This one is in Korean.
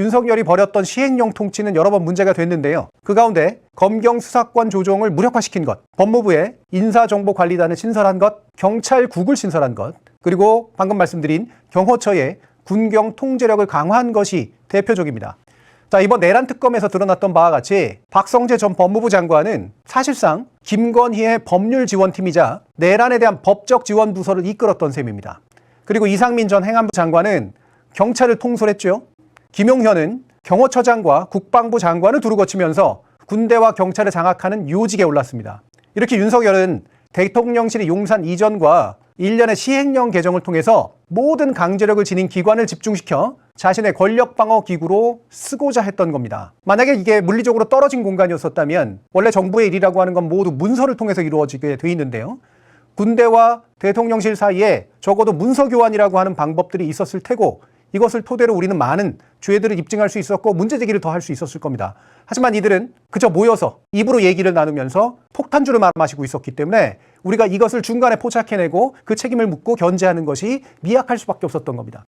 윤석열이 벌였던 시행령 통치는 여러 번 문제가 됐는데요. 그 가운데 검경 수사권 조정을 무력화시킨 것, 법무부의 인사정보관리단을 신설한 것, 경찰국을 신설한 것, 그리고 방금 말씀드린 경호처의 군경 통제력을 강화한 것이 대표적입니다. 자, 이번 내란 특검에서 드러났던 바와 같이 박성재 전 법무부 장관은 사실상 김건희의 법률 지원팀이자 내란에 대한 법적 지원 부서를 이끌었던 셈입니다. 그리고 이상민 전 행안부 장관은 경찰을 통솔했죠. 김용현은 경호처장과 국방부 장관을 두루 거치면서 군대와 경찰을 장악하는 요직에 올랐습니다. 이렇게 윤석열은 대통령실의 용산 이전과 일련의 시행령 개정을 통해서 모든 강제력을 지닌 기관을 집중시켜 자신의 권력 방어 기구로 쓰고자 했던 겁니다. 만약에 이게 물리적으로 떨어진 공간이었었다면 원래 정부의 일이라고 하는 건 모두 문서를 통해서 이루어지게 돼 있는데요. 군대와 대통령실 사이에 적어도 문서 교환이라고 하는 방법들이 있었을 테고 이것을 토대로 우리는 많은 죄들을 입증할 수 있었고 문제 제기를 더 할 수 있었을 겁니다. 하지만 이들은 그저 모여서 입으로 얘기를 나누면서 폭탄주를 마시고 있었기 때문에 우리가 이것을 중간에 포착해내고 그 책임을 묻고 견제하는 것이 미약할 수밖에 없었던 겁니다.